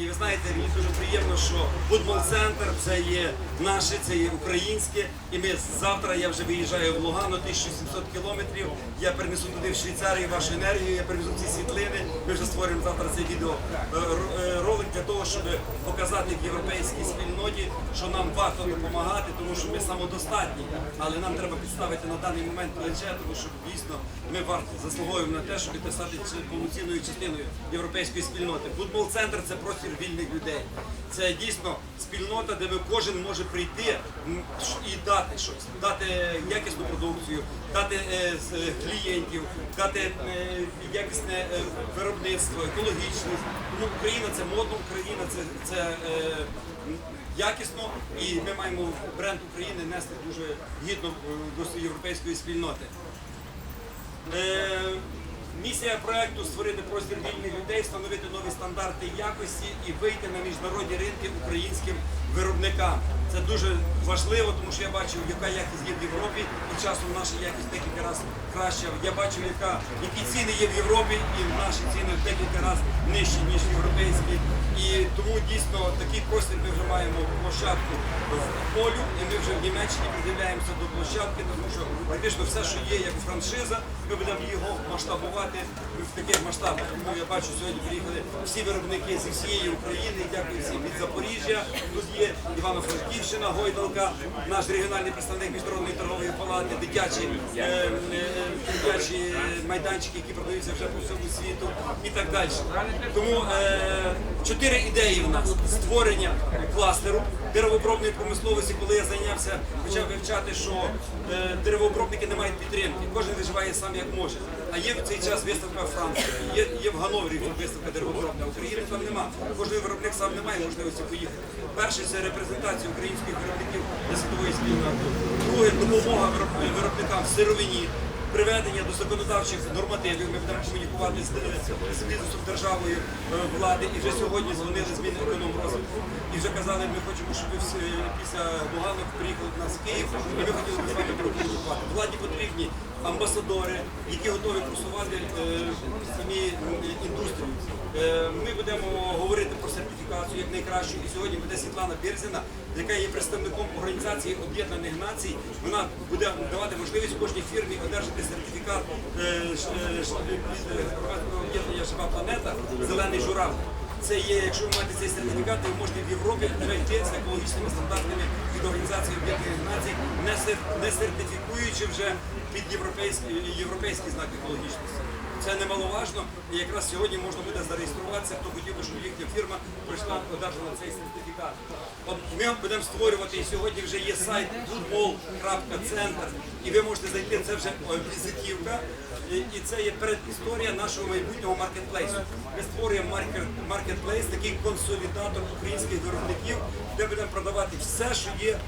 І ви знаєте, мені дуже приємно, що футбол-центр це є наше, це є українське. І ми завтра я вже виїжджаю в Лугану, 1700 кілометрів. Я перенесу туди в Швейцарію вашу енергію, я привезу ці світлини. Ми вже створимо завтра цей відео е, е, для того, щоб показати в європейській спільноті, що нам варто допомагати, тому що ми самодостатні. Але нам треба підставити на даний момент плече, тому що дійсно ми варто заслуговуємо на те, щоб стати повноцінною частиною європейської спільноти. Футбол-центр це простір людей. Це дійсно спільнота, де ми кожен може прийти і дати щось, дати якісну продукцію, дати е, е, клієнтів, дати е, якісне е, виробництво, екологічність. Тому Україна це модна Україна, це, це е, якісно, і ми маємо бренд України нести дуже гідно е, до європейської спільноти. Місія проекту створити простір вільних людей, встановити нові стандарти якості і вийти на міжнародні ринки українським виробникам. Це дуже важливо, тому що я бачив, яка якість є в Європі, і часом наша якість декілька разів краща. Я бачив, яка, які ціни є в Європі, і наші ціни в декілька разів нижчі, ніж європейські. І тому дійсно такий простір ми вже маємо площадку полю, і ми вже в Німеччині приділяємося до площадки, тому що практично все, що є як франшиза, ми будемо його масштабувати в таких масштабах. Тому я бачу, сьогодні приїхали всі виробники зі всієї України. Дякую всім від Запоріжжя. Є Івано-Франківщина, Гойдалка, наш регіональний представник міжнародної торгової палати, дитячі, е, е, дитячі майданчики, які продаються вже по всьому світу і так далі. Тому е, чотири ідеї в нас створення кластеру деревообробної промисловості, коли я зайнявся, почав вивчати, що е, деревообробники не мають підтримки. Кожен виживає сам як може. А є в цей час виставка Франції, є, є в Гановері виставка деревообробна. України там нема. Кожен виробник сам не має можливості поїхати. Перше це репрезентація українських виробників для світової спільноти. Друге допомога виробникам в сировині. Приведення до законодавчих нормативів ми будемо комунікувати з, з бізнесом державою е, влади. І вже сьогодні дзвонили з Мінекономрозвитку. І вже казали, ми хочемо, щоб ви всі після Луганок приїхали до нас в Київ, і ми хотіли б з вами прокомунікувати. Владі потрібні амбасадори, які готові просувати е, самі індустрію. Е, Ми будемо говорити про сертифікацію як найкращу. І сьогодні буде Світлана Берзіна, яка є представником Організації Об'єднаних Націй. Вона буде давати можливість кожній фірмі одержати сертифікат е, е, е, об'єднання Жива планета Зелений журавль. Це є, якщо ви маєте цей сертифікат, ви можете в Європі знайти з екологічними стандартами від Організації Об'єднаних Націй, не, сер- не сертифікуючи вже під європейський, європейський знак екологічності. Це немаловажно, і якраз сьогодні можна буде зареєструватися, хто хотів би, щоб їхня фірма прийшла, одержала цей сертифікат. От ми будемо створювати, і сьогодні вже є сайт football.центр, і ви можете зайти, це вже візитівка, і, це є передісторія нашого майбутнього маркетплейсу. Ми створюємо маркет, маркетплейс, такий консолідатор українських виробників, де будемо продавати все, що є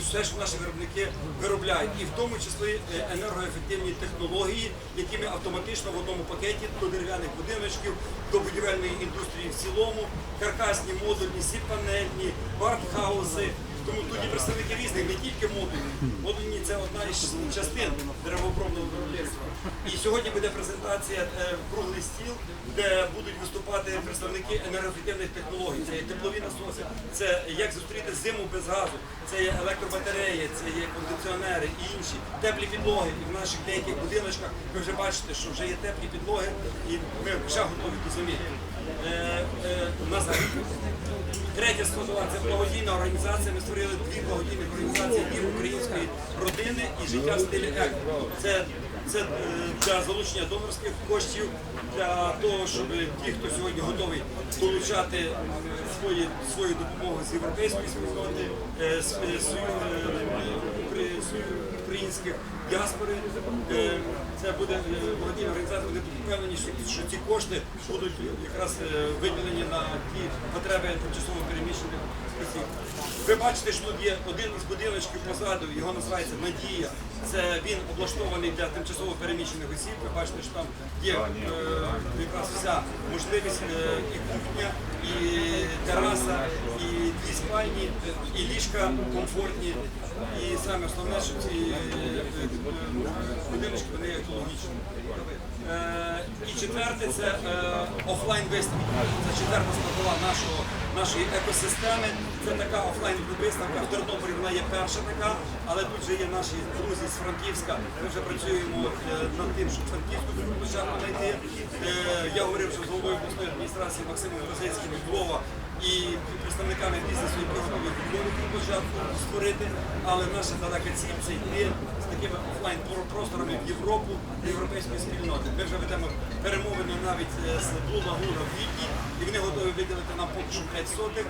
все, що наші виробники виробляють, і в тому числі е, енергоефективні технології, які ми автоматично в одному пакеті до дерев'яних будиночків, до будівельної індустрії в цілому, каркасні, модульні, сіп-панельні, бартхауси. Тому тут є представники різних, не тільки модульні. Модульні це одна із частин деревообробного виробництва. І сьогодні буде презентація е, круглий стіл, де будуть виступати представники енергоефективних технологій. Це є теплові насоси, це як зустріти зиму без газу, це є електробатареї, це є кондиціонери і інші теплі підлоги. І в наших деяких будиночках ви вже бачите, що вже є теплі підлоги, і ми вже готові до зими. Е, е, назад. Третя це благодійна організація. Створили дві благодійні організації і української родини і життя в стилі еко. Це, це е, для залучення донорських коштів, для того, щоб ті, хто сьогодні готовий долучати е, свої, свою допомогу з європейської спільноти, е, з- укр- свою українських діаспори. Е, Це буде е, благодійна організація, вони впевнені, що, ці кошти будуть якраз е, виділені на ті потреби тимчасово переміщених осіб. Ви бачите, що тут є один із будиночків позаду, його називається Надія. Це він облаштований для тимчасово переміщених осіб. Ви бачите, що там є якраз вся можливість і кухня, і тераса, і дві спальні, і ліжка комфортні. І саме основне, що ці будиночки вони екологічні. Е, І четверте це е, офлайн виставка. Це четверта складова нашої екосистеми. Це така офлайн виставка. В Тернополі вона є перша така, але тут вже є наші друзі з Франківська. Ми вже працюємо е, над тим, щоб Франківську площадку знайти. Е, Я говорив вже з головою обласної адміністрації Максимом Козицьким від Львова і представниками бізнесу, які готові Львову таку площадку створити. Але наша далека ціль це йти з такими офлайн просторами в Європу, до європейської спільноти. Ми вже ведемо перемовини навіть е, з Blue Laguna в Відні, і вони готові виділити нам поки що 5 сотих.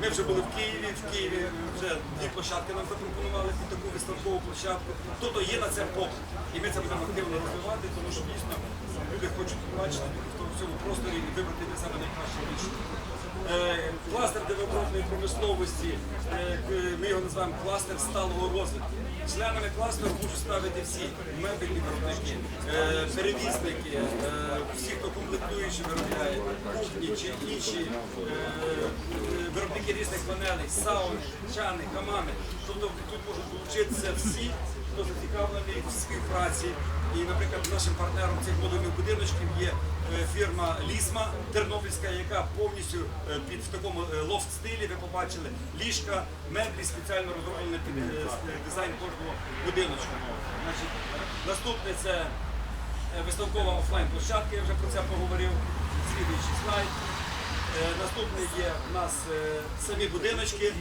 Ми вже були в Києві, в Києві вже дві площадки нам запропонували під таку виставкову площадку. Тобто є на це попит. І ми це будемо активно розвивати, тому що дійсно люди хочуть побачити в цьому просторі і вибрати для себе найкраще рішення. Е, Кластер девелопmentної промисловості, е, ми його називаємо кластер сталого розвитку. Членами кластеру можуть ставити всі мебельні виробники, е, перевізники, всі, хто комплектуючи виробляє, кухні чи інші виробники різних панелей, сауни, чани, камами. Тобто тут можуть долучитися всі, хто зацікавлений в співпраці. І, наприклад, нашим партнером цих модульних будиночків є е, фірма Лісма Тернопільська, яка повністю е, під в такому е, лофт-стилі, ви побачили, ліжка, меблі спеціально розроблені під дизайн кожного будиночку. Значить, наступне це виставкова офлайн площадка, я вже про це поговорив. Слідуючий слайд. Е, Наступний є в нас е, самі будиночки.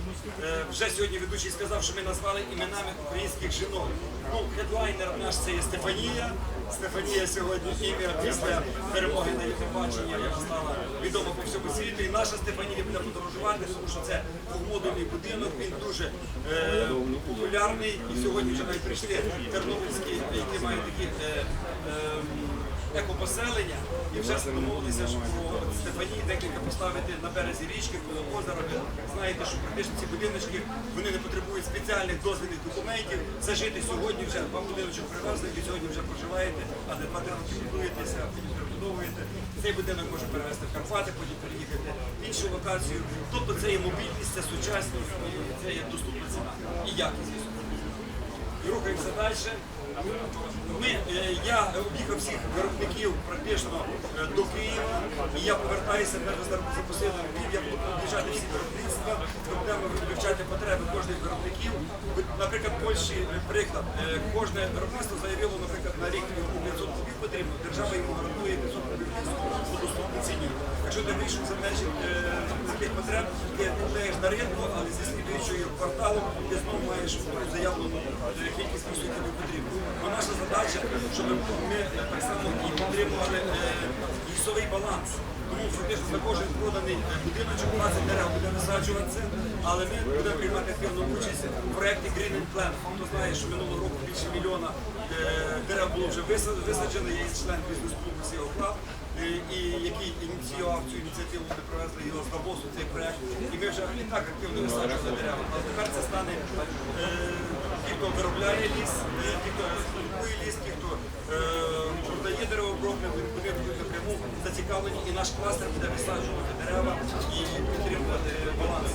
Е, Вже сьогодні ведучий сказав, що ми назвали іменами українських жінок. Ну, хедлайнер наш це є Стефанія. Стефанія сьогодні ім'я після перемоги на Євробачення яка стала відома по всьому світу. І наша Стефанія буде подорожувати, тому що це двохмодульний будинок. Він дуже е, популярний. І сьогодні вже навіть прийшли тернопільські, які мають такі. Е, е, екопоселення і вже домовилися, що про Стефанії декілька поставити на березі річки, коло озера. Ви знаєте, що практично ці будиночки вони не потребують спеціальних дозвільних документів. Зажити сьогодні вже вам будиночок привезли, ви сьогодні вже проживаєте, а не два-три роки будуєтеся, потім перебудовуєте. Цей будинок може перевезти в Карпати, потім переїхати в іншу локацію. Тобто це є мобільність, це сучасність, це є доступна ціна і якість. І рухаємося далі. Ми, е, я об'їхав всіх виробників практично е, до Києва, і я повертаюся, зараз запустили Львів, я буду об'їжджати всі виробництва, будемо вивчати потреби кожних виробників. Наприклад, в Польщі е, приклад, кожне виробництво заявило, наприклад, на рік йому 500 кубів потрібно, держава йому гарантує 500 кубів по доступній ціні. Якщо ти вийшов за межі таких потреб, ти купуєш на ринку, але зі слідуючою кварталом ти знову маєш заявлену кількість які тобі потрібно. Ну, наша задача, щоб ми так само і підтримували е, лісовий баланс. Тому фактично за кожен проданий будиночок 20 дерев буде висаджуватися, але ми будемо приймати активну участь в проєкті Green and Plan. Хто знає, що минулого року більше мільйона е, дерев було вже виса- висаджено, є член бізнес-клубу «Сіо Клаб», е, і який ініціював цю ініціативу, ми привезли його з Давосу, цей проєкт. І ми вже і так активно висаджували дерева. Але тепер це стане ті, хто виробляє ліс, ті, хто купує ліс, ті, хто е, продає деревообробне, вони будуть напряму зацікавлені, і наш кластер буде висаджувати дерева і підтримувати баланс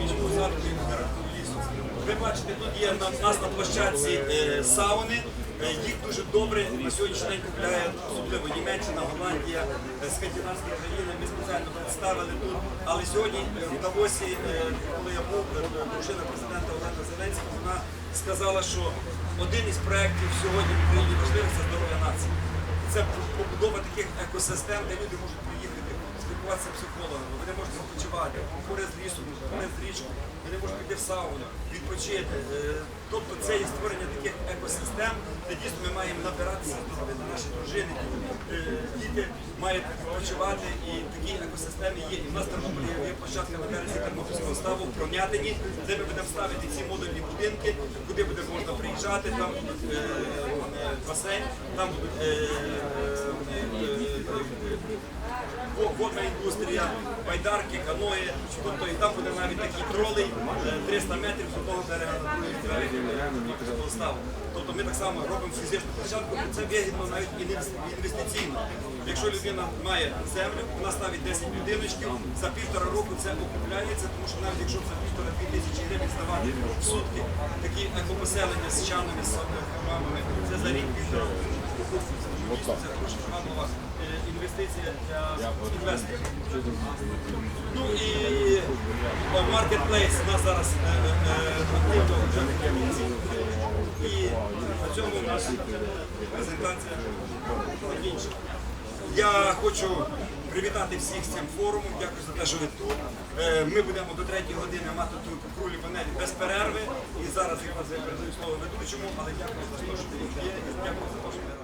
між посадкою і лісу. Ви бачите, тут є у нас на площадці е, сауни. Їх дуже добре на сьогоднішній день купляє, особливо Німеччина, Голландія, е, скандинавські країни. Ми спеціально представили тут. Але сьогодні е, в Давосі, е, коли я був, дружина президента Олена Зеленська, вона сказала, що один із проєктів сьогодні в Україні важливих це здоров'я нації. Це побудова таких екосистем, де люди можуть приїхати, спілкуватися психологами, вони можуть відпочивати, поряд з лісом, поряд з річкою, вони можуть піти в сауну, відпочити. Тобто це є створення таких екосистем, дійсно ми маємо набиратися на наші дружини. Е, Діти мають відпочивати і такі екосистеми є. І в нас Тернополі є площадка на березі Тернопільського ставу в Пром'ятині, де ми будемо ставити ці модульні будинки, куди буде можна приїжджати, там е, е, басейн, там будуть е, водна індустрія, байдарки, каної, тобто і там буде навіть такий тролей е, 300 метрів з одного берега на е. Тобто ми так само робимо фізичну площадку, це вигідно навіть інвестиційно. Якщо людина має землю, вона ставить 10 будиночків, за півтора року це окупляється, тому що навіть якщо за півтора-дві тисячі гривень здавати в сутки такі екопоселення з чанами, з мамами, це за рік півтора. Дійсно, Інвестиція для інвесторів. Ну і маркетплейс у нас зараз. І на цьому у нас презентація закінчена. Я хочу привітати всіх з цим форумом. Дякую за те, що ви тут. Е, Ми будемо до третьої години мати тут круглі панелі без перерви. І зараз я вас передаю слово ведучому, але дякую за те, що ви є, дякую за те, що ви.